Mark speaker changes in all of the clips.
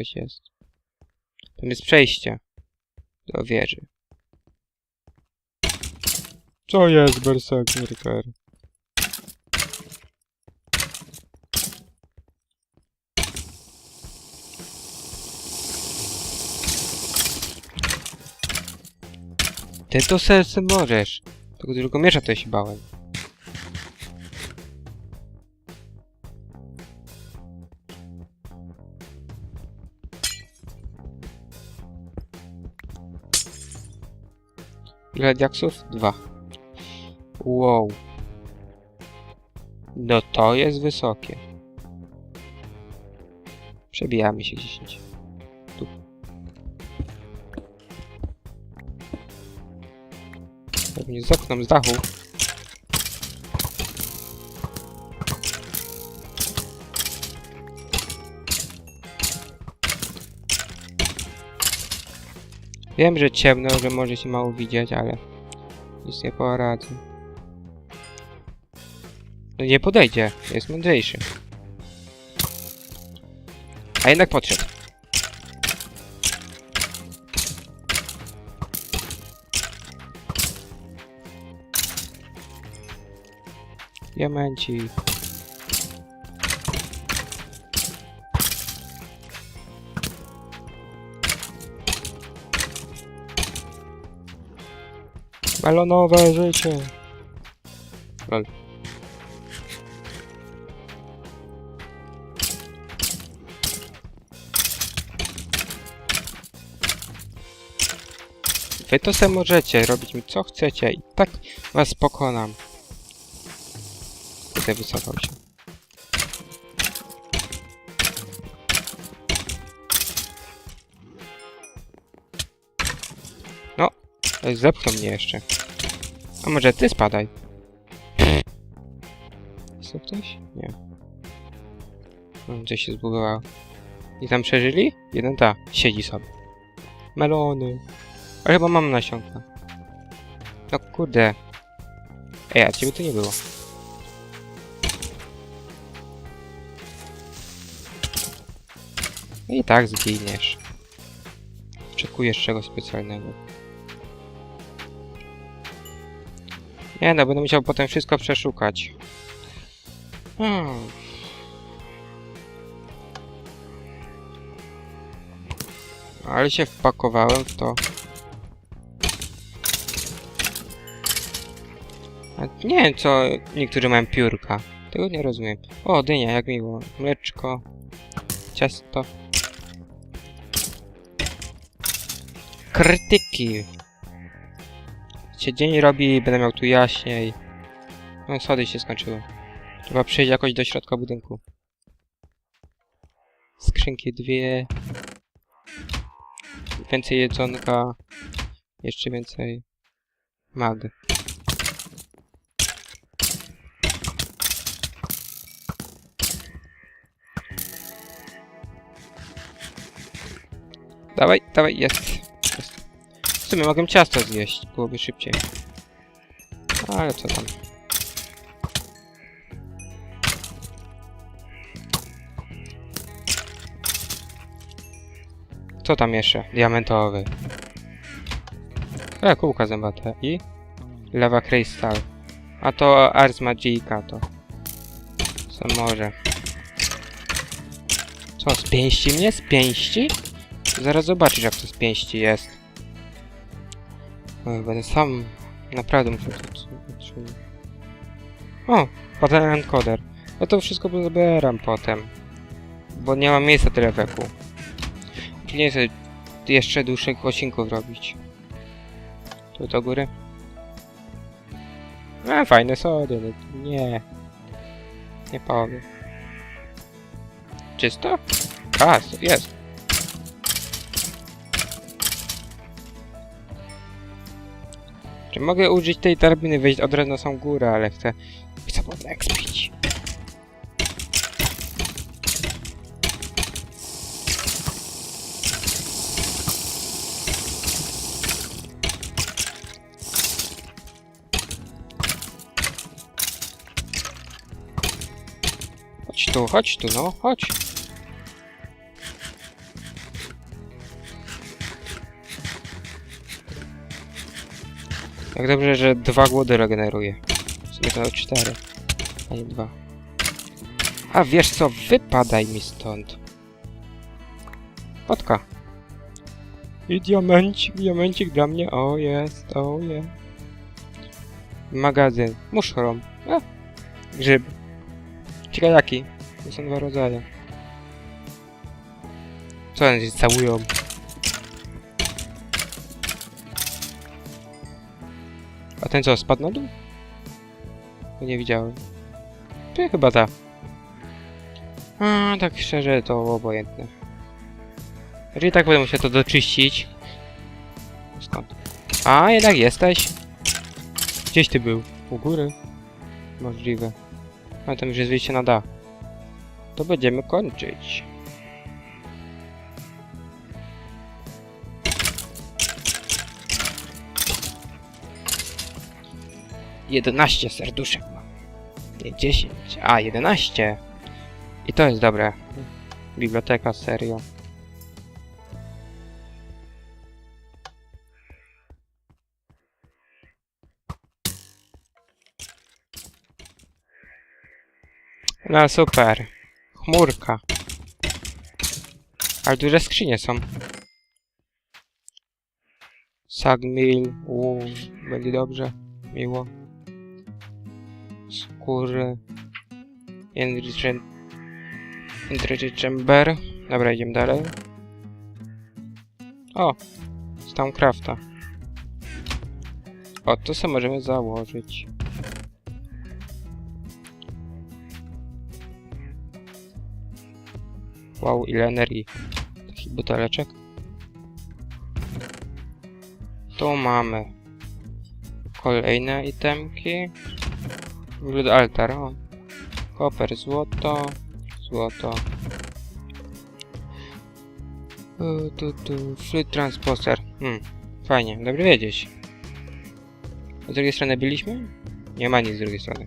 Speaker 1: Ktoś jest. Tam jest przejście. Do wieży. Co jest, Berserker? Ty to serce możesz. Tego tylko miesza to się bałem. Ile diaksów? Dwa. Wow. No to jest wysokie. Przebijamy się gdzieś. Tu. Pewnie z oknem z dachu. Wiem, że ciemno, że może się mało widzieć, ale nic nie poradzę. No nie podejdzie, jest mądrzejszy. A jednak podszedł. Diamenci. Melonowe życie. Lol. Wy to se możecie robić mi co chcecie i tak was pokonam. Tutaj wycofał się. Zepchnął mnie jeszcze. A może ty spadaj? Jest tu ktoś? Nie. Hmm, Coś się zbugowało. I tam przeżyli? Jeden ta, siedzi sobie. Melony. Ale chyba mam nasionka. No kurde. Ej, a ciebie tu nie było. I tak zginiesz. Oczekujesz czegoś specjalnego. Nie no, będę musiał potem wszystko przeszukać. Hmm. Ale się wpakowałem w to. Nie wiem co niektórzy mają piórka. Tego nie rozumiem. O, dynia, jak miło. Mleczko. Ciasto. Krytyki. Się dzień robi będę miał tu jaśniej. No, schody się skończyły. Trzeba przejść jakoś do środka budynku. Skrzynki dwie. Więcej jedzonka. Jeszcze więcej. Mag. Dawaj, dawaj, jest. Sumie mogę ciasto zjeść, byłoby szybciej. Ale co tam. Co tam jeszcze? Diamentowy. E, kółka zębate. I? Lewa krystal. A to Ars Magica to. Co może? Co, z pięści mnie? Z pięści? Zaraz zobaczysz jak to z pięści jest. Będę sam naprawdę muszę zobaczyć. O, patent encoder. No to wszystko zabieram potem. Bo nie mam miejsca tyle weku. Nie chcę jeszcze dłuższych odcinków robić. Tu do góry. E, fajne sody. no Nie. Nie powiem. Czysto? A, jest. Czy mogę użyć tej drabiny, wejść od razu na samą górę, ale chcę... Chcę podekspić. Chodź tu, chodź tu, no, chodź. Tak dobrze, że dwa głody regeneruje. W sumie to cztery, a nie dwa. A wiesz co, wypadaj mi stąd. Potka. I diamencik, diamencik dla mnie. O jest, o jest. Magazyn. Muszrom. A, grzyb. Ciekawe jaki. To są dwa rodzaje. Co one się całują? A ten co, spadł na dół? To nie widziałem. To chyba ta. A, tak szczerze to obojętne. Jeżeli tak będę musiał to doczyścić. Skąd? A, jednak jesteś. Gdzieś ty był? U góry? Możliwe. Ale tam już jest wyjście na dach. To będziemy kończyć. Jedenaście serduszek mam. Nie dziesięć, a jedenaście. I to jest dobre. Biblioteka, serio. No super. Chmurka. Ale duże skrzynie są. Sagmil. Uuu, będzie dobrze. Miło. Enrichment. Enriched Chamber. Dobra, idziemy dalej. O! Stonecrafta. O, to sobie możemy założyć. Wow, ile energii. Takich buteleczek. Tu mamy kolejne itemki. Wygląda altar, o. Koper, złoto, złoto. Tu, tu, tu, fluid transporter. Hmm, fajnie, dobrze wiedzieć. Z drugiej strony byliśmy? Nie ma nic z drugiej strony.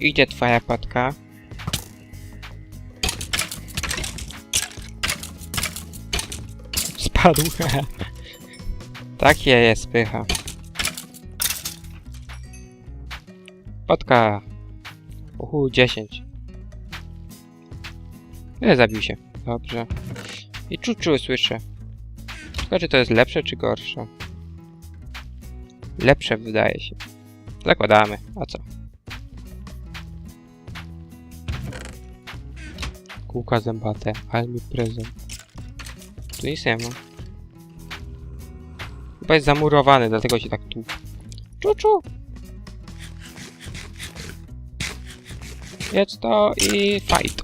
Speaker 1: Idzie twoja patka. Spadł. Takie jest pycha. Patka. Uhu, 10. Nie zabił się. Dobrze. I czuczu słyszę. Tylko czy to jest lepsze czy gorsze? Lepsze wydaje się. Zakładamy. A co? Kółka zębate, ale mi prezent. Tu nic nie ma. Chyba jest zamurowany, dlatego się tak tu. Czuczu! Jedz to i fight.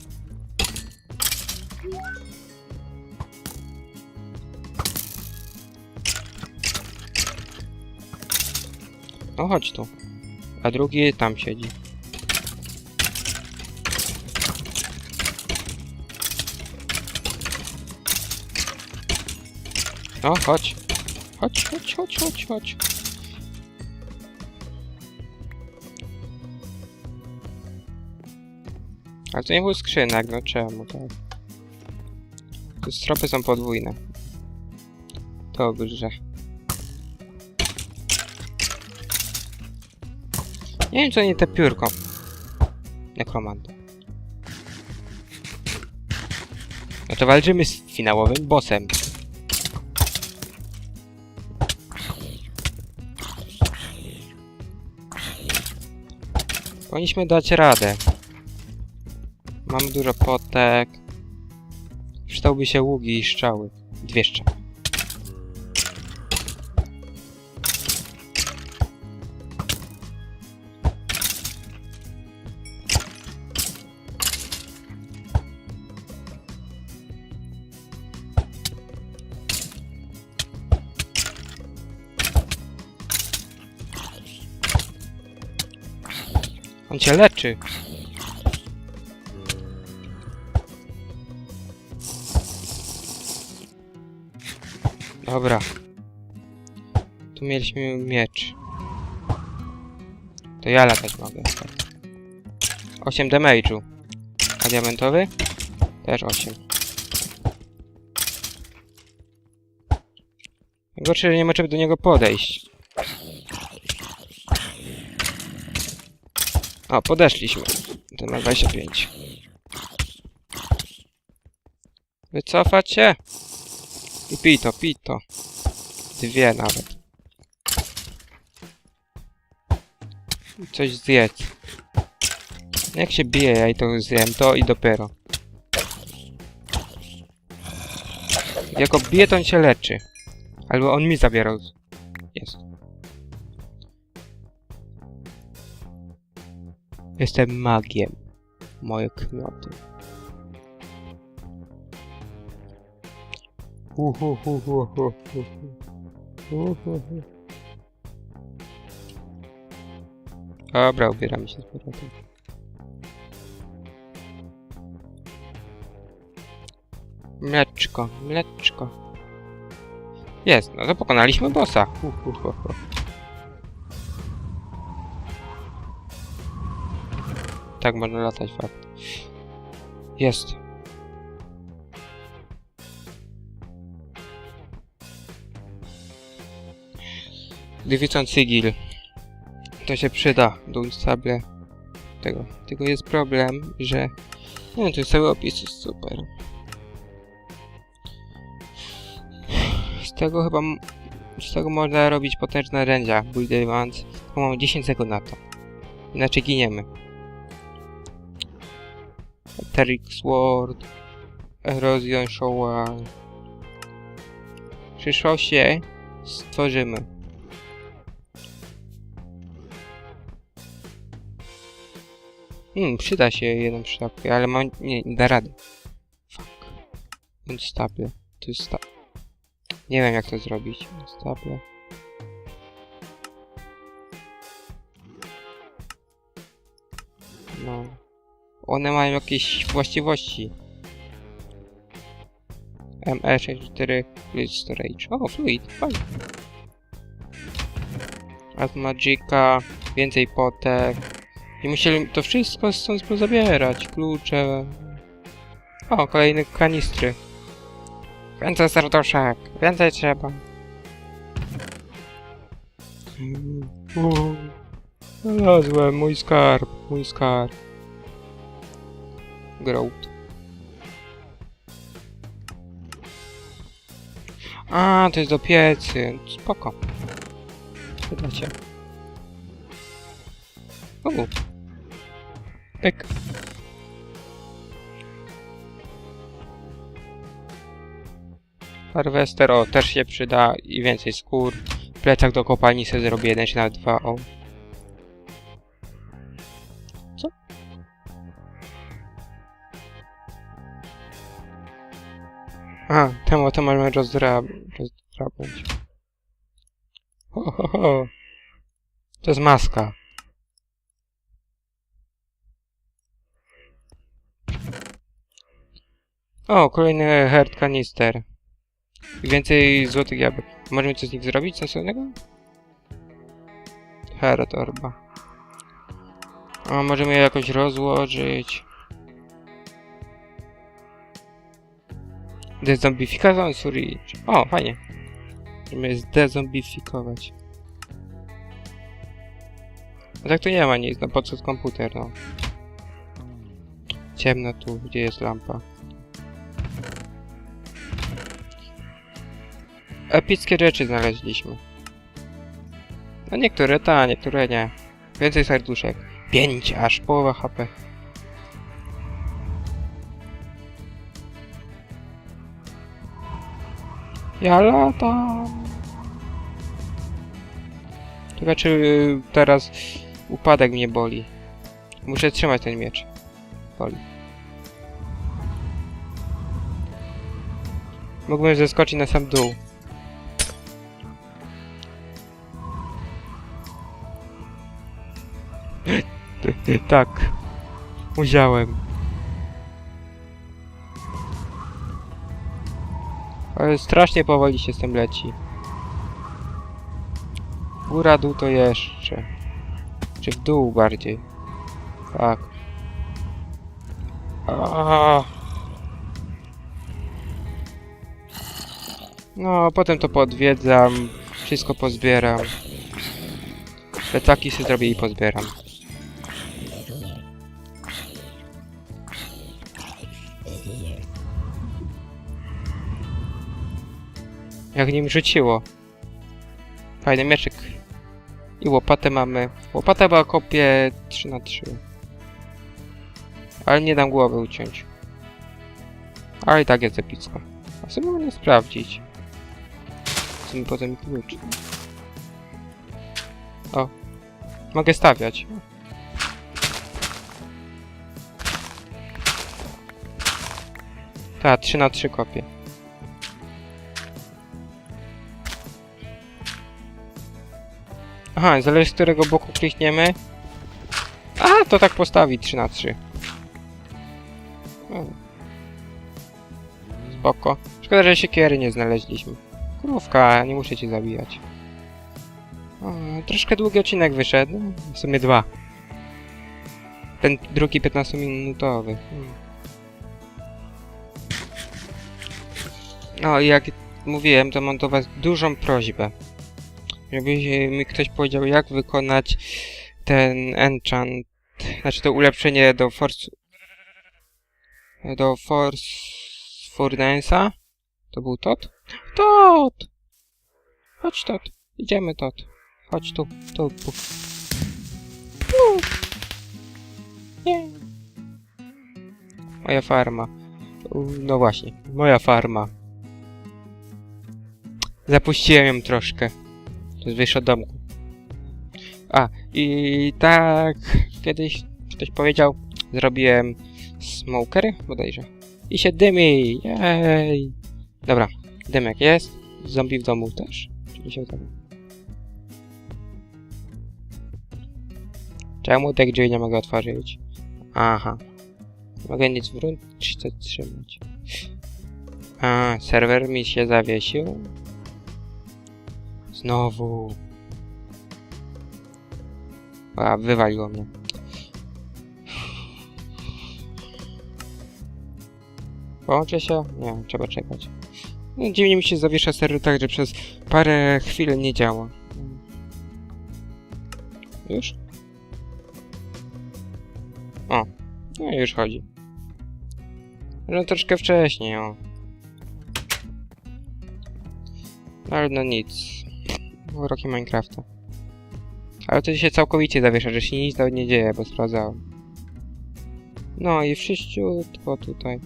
Speaker 1: No chodź tu. A drugi tam siedzi. No, chodź. Chodź, chodź, chodź, chodź, chodź. Ale to nie był skrzynek, no czemu tak? Tu stropy są podwójne. Dobrze. Nie wiem, co nie te piórko. Nekromanta. No to walczymy z finałowym bossem. Powinniśmy dać radę. Mamy dużo potek. Przydałby się ługi i strzały. Dwie strzały. On cię leczy. Dobra. Tu mieliśmy miecz. To ja latać mogę. 8 damage'u. A diamentowy? Też 8. Gorsze, że nie możemy do niego podejść. O, podeszliśmy. To ma 25. Wycofać się? I pij to, pij to. Dwie nawet. I Coś zjedz. Jak się bije, ja i to zjem, to i dopiero. Jak go bije, to on się leczy. Albo on mi zabierał. Jestem magiem. Moje kmioty. Uhuhu. Dobra, ubieramy się z powrotem. Mleczko, mleczko. Jest, no to pokonaliśmy bossa. Tak można latać, fakt. Jest. Division Sigil. To się przyda do instable tego. Tylko jest problem, że... Nie wiem, to jest cały opis jest super. Z tego chyba... Z tego można robić potężne narzędzia. Build Advance. Mamy 10 sekund na to. Inaczej giniemy. Eteric Sword. Erosion Shower. W przyszłości stworzymy. Hmm, przyda się jedną sztabkę, ale mam... Nie, nie da rady. Fuck. Unstable. To jest sta... Nie wiem jak to zrobić. Unstable. No. One mają jakieś właściwości. ME64 Fluid Storage. O, Fluid, fajnie. Ad Magica, więcej potek. I musieli to wszystko stąd zabierać. Klucze. O, kolejne kanistry. Więcej serduszek, więcej trzeba. Mm, Znalazłem mój skarb, mój skarb. Grout. A, to jest do piecy. Spoko. Przyda się. U. Pyk. Harvester, o, też się przyda i więcej skór. Plecak do kopalni sobie zrobię jeden czy nawet dwa, o. A, temu to możemy rozdrab rozdrabać. Ho, ho, ho. To jest maska. O, kolejny herd kanister. I więcej złotych jabłek. Możemy coś z nich zrobić sensownego? Herd orba. O, możemy je jakoś rozłożyć. Dezombifikacja Surge. O, fajnie. Możemy je zdezombifikować. A tak tu nie ma nic, no po co komputer, no. Ciemno tu, gdzie jest lampa. Epickie rzeczy znaleźliśmy. No niektóre ta, niektóre nie. Więcej serduszek. 5 aż połowa HP. Ja latam. Tylko czy y, teraz upadek mnie boli. Muszę trzymać ten miecz. Boli. Mógłbym zeskoczyć na sam dół. tak. Musiałem. Ale strasznie powoli się z tym leci. Góra, dół to jeszcze. Czy w dół bardziej. Tak. Aaaa. No, potem to podwiedzam, wszystko pozbieram. Plecaki sobie zrobię i pozbieram. Jak nim rzuciło. Fajny mieczek. I łopatę mamy. Łopata była kopie 3 na 3 Ale nie dam głowy uciąć. Ale i tak jest epicko. A sobie mogę sprawdzić. Co mi potem klucz. O. Mogę stawiać. Tak, 3 na 3 kopie. Aha, zależy z którego boku klikniemy. A, to tak postawi 3 na 3 o. Spoko. Szkoda, że siekiery nie znaleźliśmy. Krówka, nie muszę cię zabijać. O, troszkę długi odcinek wyszedł. W sumie dwa. Ten drugi 15-minutowy. Hmm. No i jak mówiłem, to mam do was dużą prośbę. Żeby mi ktoś powiedział, jak wykonać ten enchant, znaczy to ulepszenie do Force... do Force... Furnace'a? To był Tot? Tot! Chodź Tot, idziemy Tot. Chodź tu, tu, tu. Nie. Moja farma. No właśnie, moja farma. Zapuściłem ją troszkę. To jest wyjście od domku. A, i tak kiedyś ktoś powiedział, zrobiłem smoker bodajże. I się dymi, jej! Dobra, dymek jest. Zombie w domu też. Czyli się tam. Czemu te drzwi nie mogę otworzyć? Aha. Mogę nic wrócić, czy trzymać. A, serwer mi się zawiesił. Znowu. A, wywaliło mnie. Połączę się? Nie, trzeba czekać. Dziwnie mi się zawiesza serwer tak, że przez parę chwil nie działa. Już? O, no już chodzi. No troszkę wcześniej, o. Ale no nic. Uroki Minecrafta. Ale to się całkowicie zawiesza, że się nic nawet nie dzieje, bo sprawdzałem. No i wszyściutko tutaj.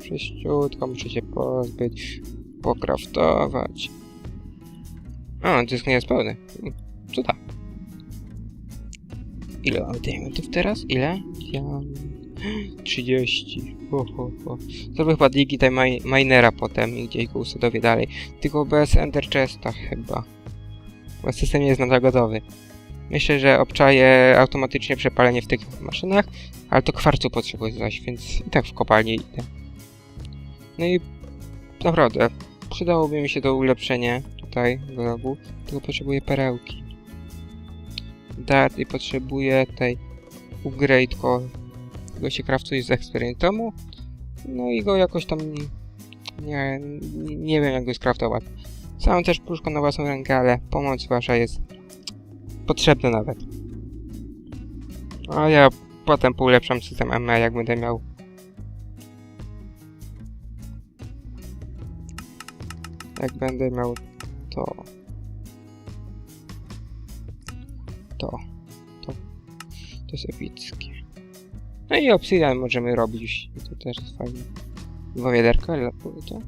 Speaker 1: Wszyściutko muszę się pozbyć, pokraftować. A, dysk nie jest pełny. Co tak? Ile mam diamentów teraz? Ile? Ja... 30. Ho, ho, ho. Zrobię chyba digi minera potem i gdzieś go usadowię dalej. Tylko bez ender chesta chyba. Bo system nie jest nadal gotowy. Myślę, że obczaję automatycznie przepalenie w tych maszynach, ale to kwarcu potrzebuję zaś, więc i tak w kopalni idę. No i naprawdę, przydałoby mi się to ulepszenie tutaj w rogu, tylko potrzebuję perełki. Dart i potrzebuję tej upgrade core. Go się craftuje z experientomu. No i go jakoś tam nie, nie wiem jak go skraftować. Sam też puszko na własną rękę, ale pomoc wasza jest potrzebna nawet. A ja potem poulepszam system ME jak będę miał jak będę miał to to to to jest epickie no i obsidian możemy robić to też jest fajne dwa wiaderka ale to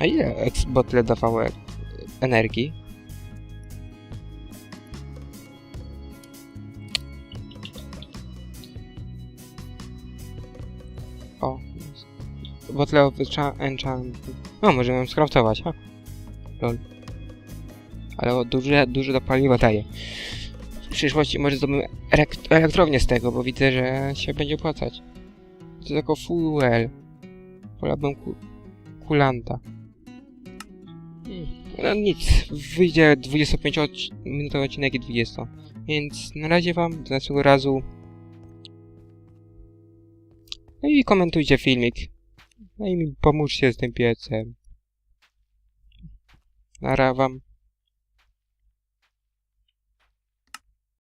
Speaker 1: a ile Xbotle dawało e- energii? O. Botle of enchant. No, możemy ją skraftować, ha? Lol. Ale duże, duże do paliwa daje. W przyszłości może elekt elektrownię z tego, bo widzę, że się będzie opłacać. To jako fuel. Wolałbym ku kulanta. Hmm, No nic, wyjdzie 25-minutowy odcinek i 20. Więc na razie wam, do następnego razu. No i komentujcie filmik. No i pomóżcie z tym piecem. Nara wam.